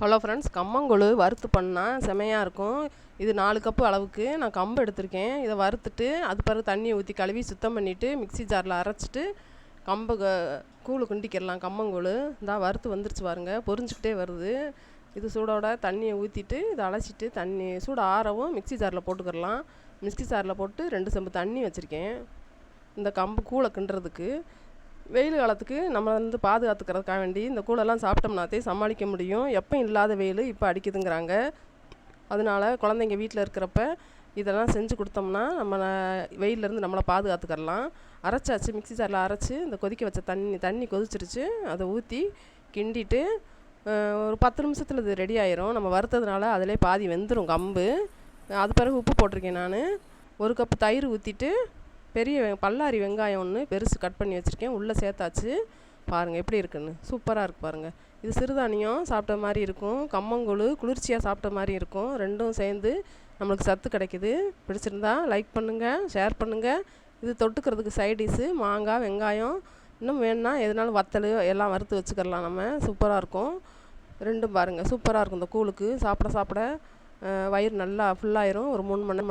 Hello friends கம்மங்கூழ் வறுத்து பண்ணால் செமையாக இருக்கும். இது நாலு கப்பு அளவுக்கு நான் கம்பு எடுத்திருக்கேன். இதை வறுத்துட்டு அது பிறகு தண்ணியை ஊற்றி கழுவி சுத்தம் பண்ணிவிட்டு மிக்ஸி ஜாரில் அரைச்சிட்டு கம்பு க- கூழ் கிண்டிக்கிடலாம் கம்மங்கூழ். தான் வறுத்து வந்துருச்சு பாருங்க பொரிஞ்சுக்கிட்டே வருது. இது சூடோட தண்ணியை ஊற்றிட்டு இதை அலசிட்டு தண்ணி சூடு ஆறவும் மிக்ஸி ஜாரில் போட்டுக்கிடலாம். மிக்சி ஜாரில் போட்டு ரெண்டு செம்பு தண்ணி வச்சுருக்கேன். இந்த கம்பு கூழை கிண்டுறதுக்கு. வெயில் காலத்துக்கு நம்ம வந்து பாதுகாத்துக்கிறதுக்காக வேண்டி இந்த கூழெல்லாம் சாப்பிட்டோம்னாத்தே சமாளிக்க முடியும். எப்போ இல்லாத வெயில் இப்போ அடிக்குதுங்கிறாங்க. அதனால குழந்தைங்க வீட்டில் இருக்கிறப்ப இதெல்லாம் செஞ்சு கொடுத்தோம்னா நம்ம வெயிலேருந்து நம்மளை பாதுகாத்துக்கிடலாம் அரைச்சாச்சு மிக்ஸி ஜாரில் அரைச்சி இந்த கொதிக்க வச்ச தண்ணி தண்ணி கொதிச்சிருச்சு. அதை ஊற்றி கிண்டிட்டு ஒரு பத்து நிமிஷத்தில் இது ரெடி ஆயிரும். நம்ம வறுத்ததுனால அதிலே பாதி வெந்துடும் கம்பு. அது பிறகு உப்பு போட்டிருக்கேன் நான். ஒரு கப்பு தயிர் ஊற்றிட்டு பெரிய பல்லாரி வெங்காயம் ஒன்று பெருசு கட் பண்ணி வச்சுருக்கேன். உள்ளே சேர்த்தாச்சு. பாருங்கள் எப்படி இருக்குன்னு. சூப்பராக இருக்குது பாருங்கள் இது சிறுதானியம் சாப்பிட்ட மாதிரி இருக்கும். கம்மங்கூழ் குளிர்ச்சியாக சாப்பிட்ட மாதிரி இருக்கும். ரெண்டும் சேர்ந்து நம்மளுக்கு சத்து கிடைக்குது. பிடிச்சிருந்தா லைக் பண்ணுங்கள் ஷேர் பண்ணுங்கள் இது தொட்டுக்கிறதுக்கு சைடிஷ்ஷு மாங்காய் வெங்காயம். இன்னும் வேணும்னா எதுனாலும் வத்தல் எல்லாம் வறுத்து வச்சுக்கிறலாம் நம்ம. சூப்பராக இருக்கும். ரெண்டும் பாருங்கள் சூப்பராக இருக்கும் இந்த கூழுக்கு. சாப்பிட சாப்பிட வயிறு நல்லா ஃபுல்லாயிரும் ஒரு மூணு மணி நேரம்